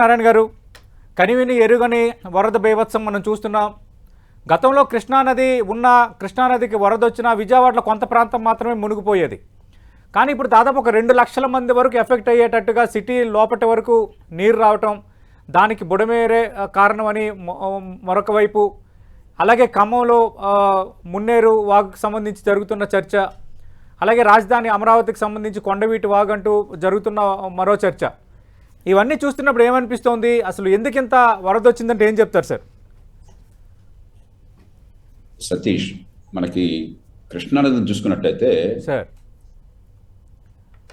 నారాయణ గారు కనివిని ఎరుగని వరద బీభత్సం మనం చూస్తున్నాం. గతంలో కృష్ణానది ఉన్న కృష్ణానదికి వరద వచ్చిన విజయవాడలో కొంత ప్రాంతం మాత్రమే మునిగిపోయేది. కానీ ఇప్పుడు దాదాపు ఒక రెండు లక్షల మంది వరకు ఎఫెక్ట్ అయ్యేటట్టుగా సిటీ లోపటి వరకు నీరు రావటం దానికి బుడమేరే కారణమని మరొక వైపు అలాగే ఖమ్మంలో మున్నేరు వాగుకు సంబంధించి జరుగుతున్న చర్చ అలాగే రాజధాని అమరావతికి సంబంధించి కొండవీటి వాగు అంటూ జరుగుతున్న మరో చర్చ. ఇవన్నీ చూస్తున్నప్పుడు ఏమనిపిస్తోంది? అసలు ఎందుకింత వరద వచ్చిందంటే ఏం చెప్తారు సార్? సతీష్ మనకి కృష్ణానదిని చూసుకున్నట్టయితే సార్.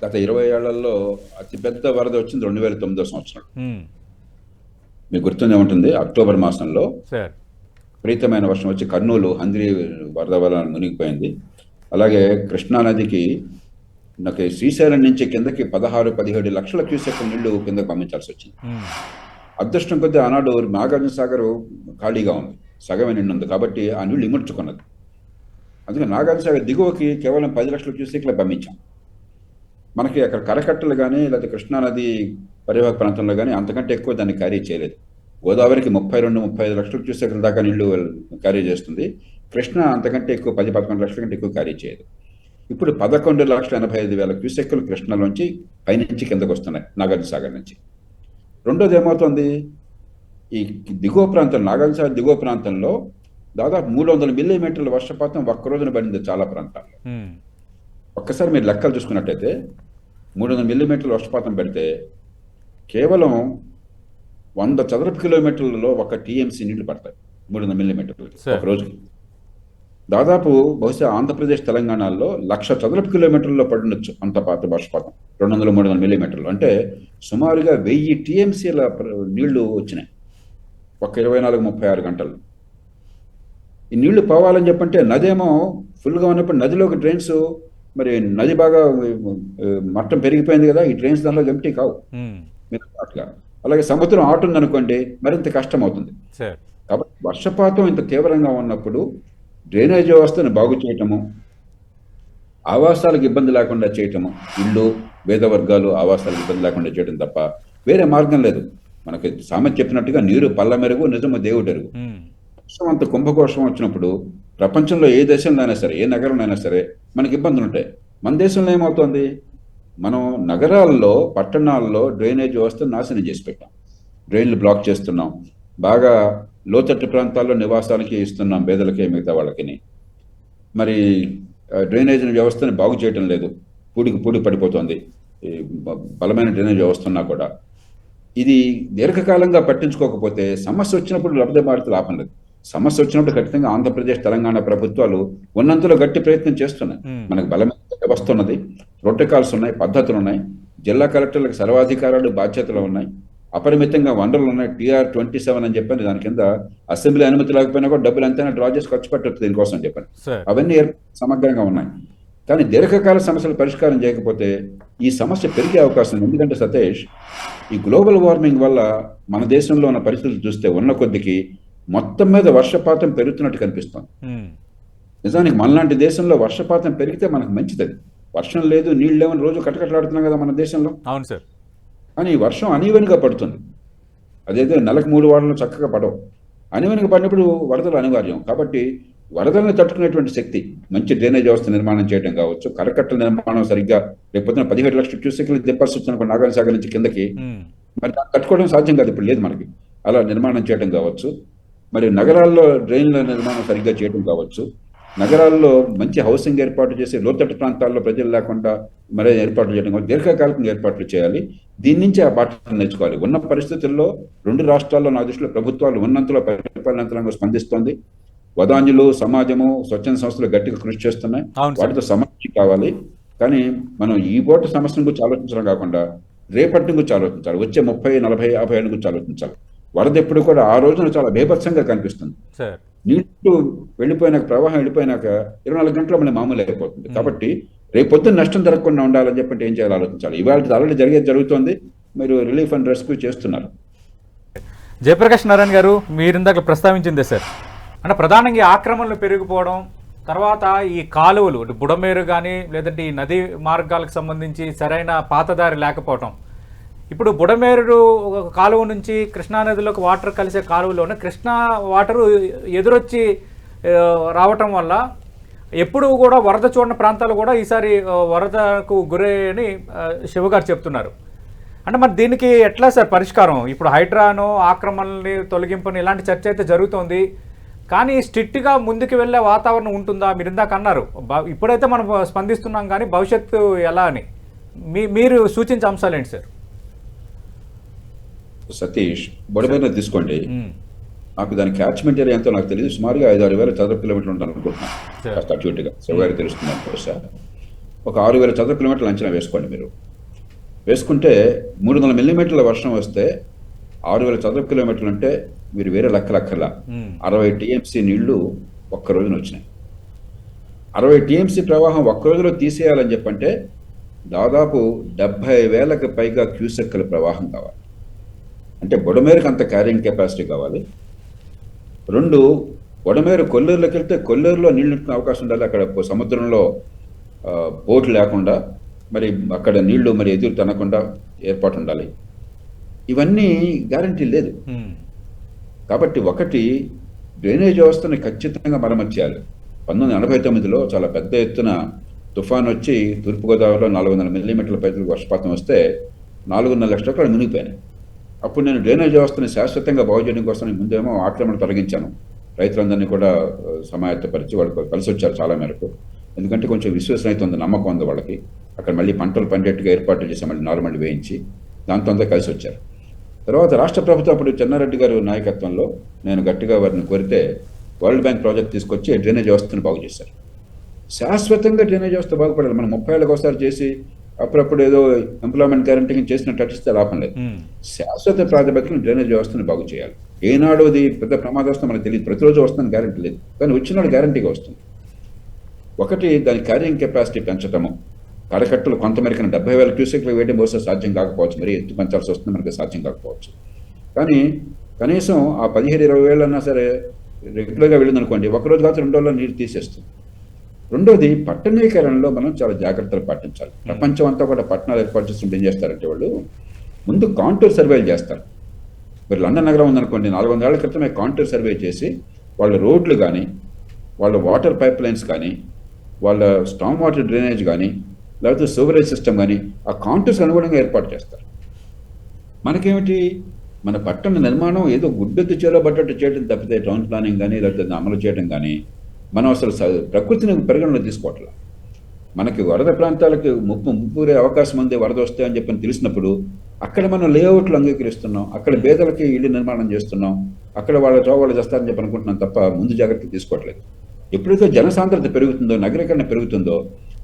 గత ఇరవై ఏళ్ళలో అతిపెద్ద వరద వచ్చింది రెండు వేల తొమ్మిదో సంవత్సరం. మీకు గుర్తుండే ఉంటుంది అక్టోబర్ మాసంలో సార్. విపరీతమైన వర్షం వచ్చి కర్నూలు హంద్రి వరద వల్ల మునిగిపోయింది. అలాగే కృష్ణానదికి నాకు శ్రీశైలం నుంచి కిందకి పదహారు పదిహేడు లక్షల క్యూసెక్ నీళ్ళు కిందకి పంపించాల్సి వచ్చింది. అదృష్టం కొద్దీ ఆనాడు నాగార్జున సాగర్ ఖాళీగా ఉంది. సగమే నిండి ఉంది కాబట్టి ఆ నీళ్ళు ఇముడ్చుకున్నది. అందుకే నాగార్జున సాగర్ దిగువకి కేవలం పది లక్షల క్యూసెక్లు పంపించాం. మనకి అక్కడ కరకట్టలు కానీ లేదా కృష్ణానది పరివాహక ప్రాంతంలో కానీ అంతకంటే ఎక్కువ దాన్ని క్యారీ చేయలేదు. గోదావరికి ముప్పై రెండు ముప్పై ఐదు లక్షల క్యూసెక్ల దాకా నీళ్ళు క్యారీ చేస్తుంది. కృష్ణ అంతకంటే ఎక్కువ పది పదకొండు లక్షల కంటే ఎక్కువ క్యారీ చేయదు. ఇప్పుడు పదకొండు లక్షల ఎనభై ఐదు వేల క్యూసెక్లు కృష్ణలోంచి పైనుంచి కిందకు వస్తున్నాయి నాగార్జున సాగర్ నుంచి. రెండోది ఏమవుతుంది? ఈ దిగువ ప్రాంతం నాగార్జున సాగర్ దిగువ ప్రాంతంలో దాదాపు మూడు వందల మిల్లీమీటర్ల వర్షపాతం ఒక్క రోజున పడింది చాలా ప్రాంతాల్లో. ఒక్కసారి మీరు లెక్కలు చూసుకున్నట్టయితే మూడు వందల మిల్లీమీటర్ల వర్షపాతం పెడితే కేవలం వంద చదరపు కిలోమీటర్లలో ఒక టీఎంసీ నీళ్ళు పడతాయి మూడు వందల మిల్లీమీటర్లు. ఒక రోజుకి. దాదాపు బహుశా ఆంధ్రప్రదేశ్ తెలంగాణలో లక్ష చదరపు కిలోమీటర్లలో పడినొచ్చు అంత పాత వర్షపాతం రెండు వందల మూడు వందల మిల్లీమీటర్లు. అంటే సుమారుగా వెయ్యి టీఎంసీల నీళ్ళు వచ్చినాయి. ఒక ఇరవై నాలుగు ముప్పై ఆరు గంటలు ఈ నీళ్ళు పోవాలని చెప్పంటే నదేమో ఫుల్గా ఉన్నప్పుడు నదిలోకి డ్రైన్స్ మరి నది బాగా మట్టం పెరిగిపోయింది కదా ఈ డ్రైన్స్ దానిలో ఎంటీ కావు. అట్లా. అలాగే సముద్రం ఆటుంది అనుకోండి మరింత కష్టం అవుతుంది కాబట్టి వర్షపాతం ఇంత తీవ్రంగా ఉన్నప్పుడు డ్రైనేజ్ వ్యవస్థను బాగు చేయటము ఆవాసాలకు ఇబ్బంది లేకుండా చేయటము ఇల్లు వేద వర్గాలు ఆవాసాలకు ఇబ్బంది లేకుండా చేయడం తప్ప వేరే మార్గం లేదు. మనకి సామెత చెప్పినట్టుగా నీరు పల్ల మెరుగు నిజము దేవుడెరుగు అంత కుంభకోశం వచ్చినప్పుడు ప్రపంచంలో ఏ దేశంలో అయినా సరే ఏ నగరంలో అయినా సరే మనకి ఇబ్బందులు ఉంటాయి. మన దేశంలో ఏమవుతోంది? మనం నగరాల్లో పట్టణాల్లో డ్రైనేజ్ వ్యవస్థ నాశనం చేసి పెట్టాం. డ్రైన్లు బ్లాక్ చేస్తున్నాం. బాగా లోతట్టు ప్రాంతాల్లో నివాసానికి ఇస్తున్నాం పేదలకి మిగతా వాళ్ళకి మరి డ్రైనేజ్ వ్యవస్థని బాగు చేయటం లేదు. పూడికి పూడి పడిపోతుంది. బలమైన డ్రైనేజ్ వ్యవస్థ ఉన్నా కూడా. ఇది దీర్ఘకాలంగా పట్టించుకోకపోతే సమస్య వచ్చినప్పుడు లబ్ధి మారుతూ లాభం లేదు. సమస్య వచ్చినప్పుడు ఖచ్చితంగా ఆంధ్రప్రదేశ్ తెలంగాణ ప్రభుత్వాలు ఉన్నంతలో గట్టి ప్రయత్నం చేస్తున్నాయి. మనకు బలమైన వ్యవస్థ ఉన్నది. ప్రోటోకాల్స్ ఉన్నాయి పద్ధతులు ఉన్నాయి. జిల్లా కలెక్టర్లకు సర్వాధికారాలు బాధ్యతలు ఉన్నాయి. అపరిమితంగా వనరులు ఉన్నాయి. టీఆర్ ట్వంటీ సెవెన్ అని చెప్పని దాని కింద అసెంబ్లీ అనుమతి లేకపోయినా కూడా డబ్బులు ఎంతైనా డ్రా చేసి ఖర్చు పెట్టచ్చు దీనికోసం అని చెప్పని అవన్నీ సమగ్రంగా ఉన్నాయి. కానీ దీర్ఘకాల సమస్యలు పరిష్కారం చేయకపోతే ఈ సమస్య పెరిగే అవకాశం ఉంది. ఎందుకంటే సతీష్ ఈ గ్లోబల్ వార్మింగ్ వల్ల మన దేశంలో ఉన్న పరిస్థితులు చూస్తే ఉన్న కొద్దికి మొత్తం మీద వర్షపాతం పెరుగుతున్నట్టు కనిపిస్తుంది. నిజానికి మనలాంటి దేశంలో వర్షపాతం పెరిగితే మనకు మంచిది వర్షం లేదు నీళ్ళు లేవని రోజు కటకట్లాడుతున్నాం కదా మన దేశంలో. అవును సార్ కానీ వర్షం అనీవెన్గా పడుతుంది. అదైతే నెలకు మూడు వారాలు చక్కగా పడవు. అనీవెన్గా పడినప్పుడు వరదలు అనివార్యం. కాబట్టి వరదలను తట్టుకునేటువంటి శక్తి మంచి డ్రైనేజ్ వ్యవస్థ నిర్మాణం చేయడం కావచ్చు కరకట్టల నిర్మాణం సరిగ్గా రేపొద్దున పదిహేడు లక్షల క్యూసెక్లు దింపాల్సి వచ్చిన నాగార్జున సాగర్ నుంచి కిందకి మరి కట్టుకోవడం సాధ్యం కాదు ఇప్పుడు లేదు మనకి. అలా నిర్మాణం చేయడం కావచ్చు మరి నగరాల్లో డ్రైన్ల నిర్మాణం సరిగ్గా చేయడం కావచ్చు. నగరాల్లో మంచి హౌసింగ్ ఏర్పాటు చేసి లోతట్టు ప్రాంతాల్లో ప్రజలు లేకుండా మరే ఏర్పాట్లు చేయడం దీర్ఘకాలికంగా ఏర్పాట్లు చేయాలి. దీని నుంచి ఆ పాఠాలు నేర్చుకోవాలి. ఉన్న పరిస్థితుల్లో రెండు రాష్ట్రాల్లో నా దృష్టిలో ప్రభుత్వాలు ఉన్నంతలో పరిపాలనంతరంగా స్పందిస్తోంది. వదాంజులు సమాజము స్వచ్ఛంద సంస్థలు గట్టిగా కృషి చేస్తున్నాయి. వాటితో సమస్య కావాలి. కానీ మనం ఈ పూట సమస్యను గురించి ఆలోచించడం కాకుండా రేపటి గురించి ఆలోచించాలి. వచ్చే ముప్పై నలభై యాభై ఏళ్ళ గురించి ఆలోచించాలి. వరద ఎప్పుడు కూడా ఆ రోజున చాలా బేభత్సంగా కనిపిస్తుంది. సార్. నీళ్ళు వెళ్ళిపోయినాక ప్రవాహం వెళ్ళిపోయినాక ఇరవై నాలుగు గంటలు మన మామూలు అయిపోతుంది. కాబట్టి రేపొద్దున నష్టం జరగకుండా ఉండాలని చెప్పంటే ఏం చేయాలో ఆలోచించాలి. ఇవాళ ఆల్రెడీ జరిగేది జరుగుతోంది. మీరు రిలీఫ్ అండ్ రెస్క్యూ చేస్తున్నారు. జయప్రకాష్ నారాయణ గారు మీరు ఇందాక ప్రస్తావించిందే సార్. అంటే ప్రధానంగా ఈ ఆక్రమణలు పెరిగిపోవడం తర్వాత ఈ కాలువలు బుడమేరు కానీ లేదంటే ఈ నది మార్గాలకు సంబంధించి సరైన పాతదారి లేకపోవడం ఇప్పుడు బుడమేరుడు ఒక కాలువ నుంచి కృష్ణానదిలోకి వాటర్ కలిసే కాలువలోనే కృష్ణా వాటరు ఎదురొచ్చి రావటం వల్ల ఎప్పుడు కూడా వరద చూడని ప్రాంతాలు కూడా ఈసారి వరదకు గురయ్యని ఆ, శివ గారు చెప్తున్నారు. అంటే మరి దీనికి ఎట్లా సార్ పరిష్కారం? ఇప్పుడు హైడ్రాను ఆక్రమణని తొలగింపుని ఇలాంటి చర్చ అయితే జరుగుతోంది. కానీ స్ట్రిక్ట్గా ముందుకు వెళ్ళే వాతావరణం ఉంటుందా? మీరు ఇందాక అన్నారు. ఇప్పుడైతే మనం స్పందిస్తున్నాం కానీ భవిష్యత్తు ఎలా అని. మీ మీరు సూచించే అంశాలు ఏంటి సార్? సతీష్ బొడబైన తీసుకోండి. నాకు దాని క్యాచ్మెంట్ ఏరియా ఎంతో నాకు తెలియదు సుమారుగా ఐదు ఆరు వేల చదరపు కిలోమీటర్లు ఉంటాను అనుకుంటున్నాను. కాస్త అటు ఇటుగా. శివగారికి తెలుస్తుంది బహుశా ఒక ఆరు వేల చదరపు కిలోమీటర్లు అంచనా వేసుకోండి మీరు. వేసుకుంటే మూడు వందల మిల్లీమీటర్ల వర్షం వస్తే ఆరు వేల చదరపు కిలోమీటర్లు అంటే మీరు వేరే లెక్క లెక్కల అరవై టీఎంసీ నీళ్ళు ఒక్క రోజున వచ్చినాయి. అరవై టీఎంసీ ప్రవాహం ఒక్క రోజులో తీసేయాలని చెప్పంటే దాదాపు డెబ్బై వేలకు పైగా క్యూసెక్కుల ప్రవాహం కావాలి. అంటే బుడమేరుకు అంత క్యారింగ్ కెపాసిటీ కావాలి. రెండు బుడమేరు కొల్లేరులోకి వెళ్తే కొల్లేరులో నీళ్ళు అవకాశం ఉండాలి. అక్కడ సముద్రంలో బోట్ లేకుండా మరి అక్కడ నీళ్ళు మరి ఎదురు తనకుండా ఏర్పాటు ఉండాలి. ఇవన్నీ గ్యారంటీ లేదు. కాబట్టి ఒకటి డ్రైనేజ్ వ్యవస్థని ఖచ్చితంగా మరమ్మతు చేయాలి. పంతొమ్మిది ఎనభై తొమ్మిదిలో చాలా పెద్ద ఎత్తున తుఫాన్ వచ్చి తూర్పుగోదావరిలో నాలుగు వందల మిల్లీమీటర్ల పైకి వర్షపాతం వస్తే నాలుగున్నర లక్షల అక్కడ మునిగిపోయాను అప్పుడు నేను డ్రైనేజ్ వ్యవస్థని శాశ్వతంగా బాగు చేయడం కోసం నేను ముందేమో ఆక్రమణ తొలగించాను. రైతులందరినీ కూడా సమాయత్తపరిచి వాళ్ళు కలిసి వచ్చారు చాలా మేరకు. ఎందుకంటే కొంచెం విశ్వసనీయత ఉంది నమ్మకం ఉంది వాళ్ళకి. అక్కడ మళ్ళీ పంటలు పండేట్టుగా ఏర్పాటు చేసి మళ్ళీ నార్మల్ వేయించి దాంతో అంతా కలిసి వచ్చారు తర్వాత రాష్ట్ర ప్రభుత్వం అప్పుడు చెన్నారెడ్డి గారు నాయకత్వంలో నేను గట్టిగా వారిని కోరితే వరల్డ్ బ్యాంక్ ప్రాజెక్ట్ తీసుకొచ్చి డ్రైనేజ్ వ్యవస్థను బాగు చేశారు శాశ్వతంగా డ్రైనేజ్ వ్యవస్థ బాగుపడాలి. మనం ముప్పై ఏళ్ళకి ఒకసారి చేసి అప్పుడప్పుడు ఏదో ఎంప్లాయ్మెంట్ గ్యారంటీ చేసినట్టు అటిస్తే లాభం లేదు. శాశ్వత ప్రాతిపదికన డ్రైనేజ్ వ్యవస్థను బాగు చేయాలి. ఏనాడు అది పెద్ద ప్రమాదం మనకు తెలియదు. ప్రతిరోజు వస్తుందని గ్యారంటీ లేదు. కానీ వచ్చినాడు గ్యారంటీగా వస్తుంది. ఒకటి దాని క్యారింగ్ కెపాసిటీ పెంచటము. కరకట్టలు కొంతమేరకు డెబ్బై వేల క్యూసెక్లు వేయడం బహుశా సాధ్యం కాకపోవచ్చు. మరి ఎత్తు పెంచాల్సి వస్తుంది మనకి సాధ్యం కాకపోవచ్చు. కానీ కనీసం ఆ పదిహేడు ఇరవై వేలు అన్నా సరే రెగ్యులర్గా వెళ్ళిందనుకోండి ఒకరోజు కాదు రెండు రోజుల్లో నీరు తీసేస్తుంది. రెండోది పట్టణీకరణలో మనం చాలా జాగ్రత్తలు పాటించాలి. ప్రపంచం అంతా కూడా పట్టణాలు ఏర్పాటు చేసినప్పుడు ఏం చేస్తారంటే వాళ్ళు ముందు కాంటూర్ సర్వేలు చేస్తారు. మరి లండన్ నగరం ఉందనుకోండి నాలుగు వందల ఏళ్ళ క్రితమే కాంటూర్ సర్వే చేసి వాళ్ళ రోడ్లు కానీ వాళ్ళ వాటర్ పైప్ లైన్స్ కానీ వాళ్ళ స్టామ్ వాటర్ డ్రైనేజ్ కానీ లేకపోతే సివరేజ్ సిస్టమ్ కానీ ఆ కాంటూర్స్ అనుగుణంగా ఏర్పాటు చేస్తారు. మనకేమిటి? మన పట్టణ నిర్మాణం ఏదో గుడ్డెత్తు చేరబడ్డట్టు చేయడం తప్పితే టౌన్ ప్లానింగ్ కానీ లేకపోతే అమలు చేయడం కానీ మనం అసలు స- ప్రకృతిని పరిగణలో తీసుకోవట్లేదు మనకి వరద ప్రాంతాలకు ముప్పు ముప్పురే అవకాశం ఉంది వరద వస్తే అని చెప్పని తెలిసినప్పుడు అక్కడ మనం లేఅవుట్లు అంగీకరిస్తున్నాం అక్కడ పేదలకి ఇల్లు నిర్మాణం చేస్తున్నాం అక్కడ వాళ్ళ చోవాళ్ళు చేస్తారని చెప్పి అనుకుంటున్నాం తప్ప ముందు జాగ్రత్తలు తీసుకోవట్లేదు. ఎప్పుడైతే జనసాంద్రత పెరుగుతుందో నగరీకరణ పెరుగుతుందో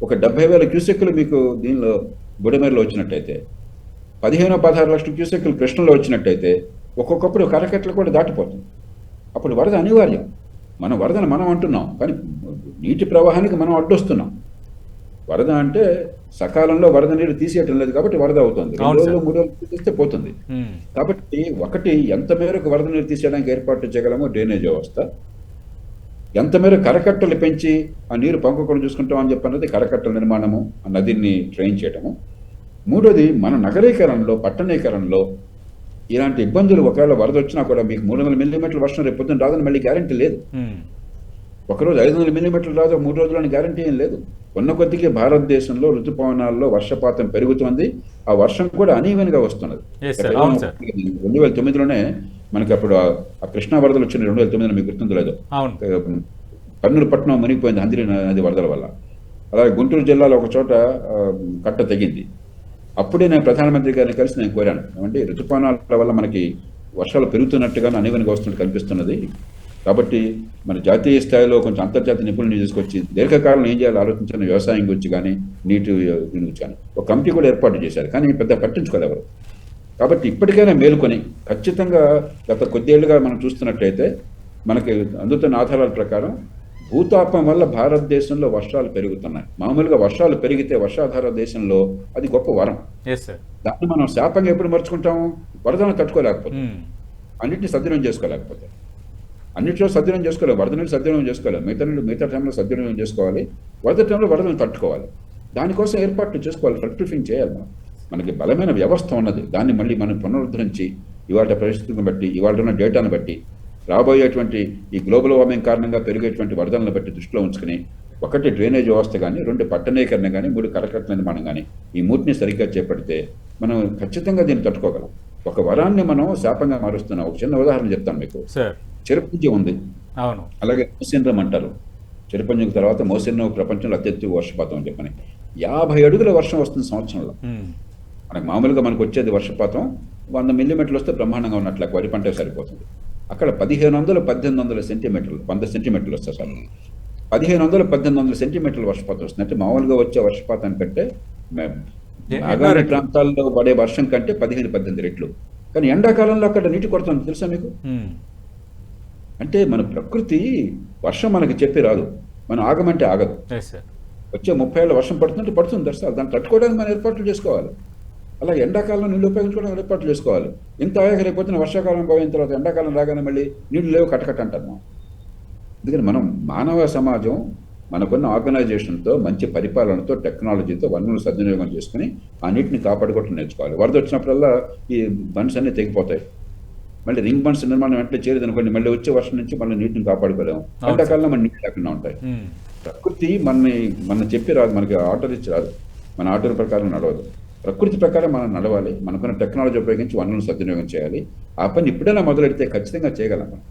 ఒక డెబ్బై వేల క్యూసెక్కులు మీకు దీనిలో బుడమేరులో వచ్చినట్టయితే పదిహేను పదహారు లక్షల క్యూసెక్కులు కృష్ణలో వచ్చినట్టయితే ఒక్కొక్కప్పుడు కరకట్టలు కూడా దాటిపోతుంది. అప్పుడు వరద అనివార్యం. మనం వరదను మనం అంటున్నాం. కానీ నీటి ప్రవాహానికి మనం అడ్డొస్తున్నాం. వరద అంటే సకాలంలో వరద నీరు తీసేయటం లేదు కాబట్టి వరద అవుతుంది. రెండు. రోజులు మూడు రోజులు తీస్తే పోతుంది. కాబట్టి ఒకటి ఎంత మేరకు వరద నీరు తీసేయడానికి ఏర్పాటు చేయగలమో డ్రైనేజ్ వ్యవస్థ. ఎంత మేరకు కరకట్టలు పెంచి ఆ నీరు పంపకుండా చూసుకుంటాం అని చెప్పన్నది కరకట్టల నిర్మాణము ఆ నదిని ట్రైన్ చేయడము మూడోది మన నగరీకరణలో పట్టణీకరణలో ఇలాంటి ఇబ్బందులు ఒకవేళ వరద వచ్చినా కూడా మీకు మూడు వందల మిల్లీమీటర్ల వర్షం రేపు పొద్దున్న రాదని మళ్ళీ గ్యారంటీ లేదు. ఒకరోజు ఐదు వందల మిల్లీమీటర్లు రాదు మూడు రోజులని గ్యారంటీ ఏం లేదు. ఉన్న కొద్దికి భారతదేశంలో ఋతుపవనాల్లో వర్షపాతం పెరుగుతుంది. ఆ వర్షం కూడా అనీవెన్గా వస్తున్నది. రెండు వేల తొమ్మిదిలోనే మనకి అప్పుడు ఆ- కృష్ణా వరదలు వచ్చిన రెండు వేల తొమ్మిదిలో మీకు గుర్తుందో లేదో? కర్నూలు పట్టణం మునిగిపోయింది హంద్రి నది వరదల వల్ల. అలాగే గుంటూరు జిల్లాలో ఒక చోట కట్ట తెగింది. అప్పుడే నేను ప్రధానమంత్రి గారిని కలిసి నేను కోరాను. ఏమంటే ఋతుపానాల వల్ల మనకి వర్షాలు పెరుగుతున్నట్టుగా అనీవెన్గా వస్తున్నట్టు కనిపిస్తున్నది. కాబట్టి మన జాతీయ స్థాయిలో కొంచెం అంతర్జాతీయ నిపుణులు తీసుకొచ్చి దీర్ఘకాలం ఏం చేయాలో ఆలోచించిన. వ్యవసాయం గురించి కానీ నీటి దీని గురించి కానీ ఒక కమిటీ కూడా ఏర్పాటు చేశారు. కానీ పెద్ద పట్టించుకోలేదు ఎవరు. కాబట్టి ఇప్పటికైనా మేలుకొని ఖచ్చితంగా గత కొద్దేళ్ళుగా మనం చూస్తున్నట్టయితే మనకి అందుతున్న ఆధారాల ప్రకారం భూతాపం వల్ల భారతదేశంలో వర్షాలు పెరుగుతున్నాయి. మామూలుగా వర్షాలు పెరిగితే వర్షాధార దేశంలో అది గొప్ప వరం. దాన్ని మనం శాపంగా ఎప్పుడు మర్చుకుంటాము? వరదను తట్టుకోలేకపోతే. అన్నింటినీ సద్వినియోగం చేసుకోలేకపోతే. అన్నింటిలో సద్వినియోగం చేసుకోలేదు వరద నీళ్ళు సద్వినియోగం చేసుకోలేదు మిగతా నీళ్ళు మిగతా టైంలో సద్వినియోగం చేసుకోవాలి. వరద టైంలో వరదను తట్టుకోవాలి. దానికోసం ఏర్పాట్లు చేసుకోవాలి. రెక్టిఫింగ్ చేయాలి మనం. మనకి బలమైన వ్యవస్థ ఉన్నది. దాన్ని మళ్ళీ మనం పునరుద్ధరించి ఇవాళ పరిస్థితిని బట్టి ఇవాళ ఉన్న డేటాను బట్టి రాబోయేటువంటి ఈ గ్లోబల్ వార్మింగ్ కారణంగా పెరిగేటువంటి వరదలను బట్టి దృష్టిలో ఉంచుకుని ఒకటి డ్రైనేజ్ వ్యవస్థ కానీ రెండు పట్టణీకరణ కానీ మూడు కరకట్ల నిర్మాణం కానీ ఈ మూటిని సరిగ్గా చేపడితే మనం ఖచ్చితంగా దీన్ని తట్టుకోగలం. ఒక వరాన్ని మనం శాపంగా మారుస్తున్నాం ఒక చిన్న ఉదాహరణ చెప్తాను మీకు. చిరపుంజి ఉంది. అవును. అలాగే మోసిన్రం అంటారు. చిరపుంజం తర్వాత మోసిన్రం ప్రపంచంలో అత్యధిక వర్షపాతం అని చెప్పని. యాభై అడుగుల వర్షం వస్తుంది సంవత్సరంలో. మనకు మామూలుగా మనకు వచ్చేది వర్షపాతం వంద మిల్లీమీటర్లు వస్తే బ్రహ్మాండంగా ఉన్నట్లు వరి పంట సరిపోతుంది. అక్కడ పదిహేను వందలు పద్దెనిమిది వందల సెంటీమీటర్లు వంద సెంటీమీటర్లు వస్తాయి సార్. పదిహేను వందల పద్దెనిమిది వందల సెంటీమీటర్ల వర్షపాతం వస్తుంది. అంటే మామూలుగా వచ్చే వర్షపాతం కంటే రెట్లు? ప్రాంతాల్లో పడే వర్షం కంటే పదిహేను పద్దెనిమిది రెట్లు. కానీ ఎండాకాలంలో అక్కడ నీటి కొరత తెలుసా మీకు. అంటే మన ప్రకృతి వర్షం మనకి చెప్పి రాదు. మనం ఆగమంటే ఆగదు. వచ్చే ముప్పై ఏళ్ళ వర్షం పడుతుంటే పడుతుంది దర్శనం దాన్ని తట్టుకోవడానికి మనం ఏర్పాట్లు చేసుకోవాలి. అలా ఎండాకాలంలో నీళ్ళు ఉపయోగించుకోవడానికి ఏర్పాట్లు చేసుకోవాలి. ఇంత అయ్యాక రేపొద్దున వర్షాకాలం పోయిన తర్వాత ఎండాకాలం రాగానే మళ్ళీ నీళ్ళు లేవు కటకట అంటారు మనం. అందుకని మనం మానవ సమాజం మనకున్న ఆర్గనైజేషన్తో మంచి పరిపాలనతో టెక్నాలజీతో వనరులు సద్వినియోగం చేసుకుని ఆ నీటిని కాపాడుకోవటం నేర్చుకోవాలి. వరద వచ్చినప్పుడల్లా ఈ బండ్స్ అన్నీ తెగిపోతాయి. మళ్ళీ రింగ్ బండ్స్ నిర్మాణం వెంటనే చేయలేదు అనుకోండి మళ్ళీ వచ్చే వర్షం నుంచి మళ్ళీ నీటిని కాపాడుకోలేము. ఎండాకాలంలో మన నీళ్ళు లేకుండా ఉంటాయి. ప్రకృతి మనని మన చెప్పి రాదు మనకి ఆర్డర్ ఇచ్చి రాదు. మన ఆర్డర్ ప్రకారం నడవదు. ప్రకృతి ప్రకారం మనం నడవాలి. మనకున్న టెక్నాలజీ ఉపయోగించి వనరులను సద్వినియోగం చేయాలి. ఆ పని ఇప్పుడైనా మొదలెడితే ఖచ్చితంగా చేయగలం మనం.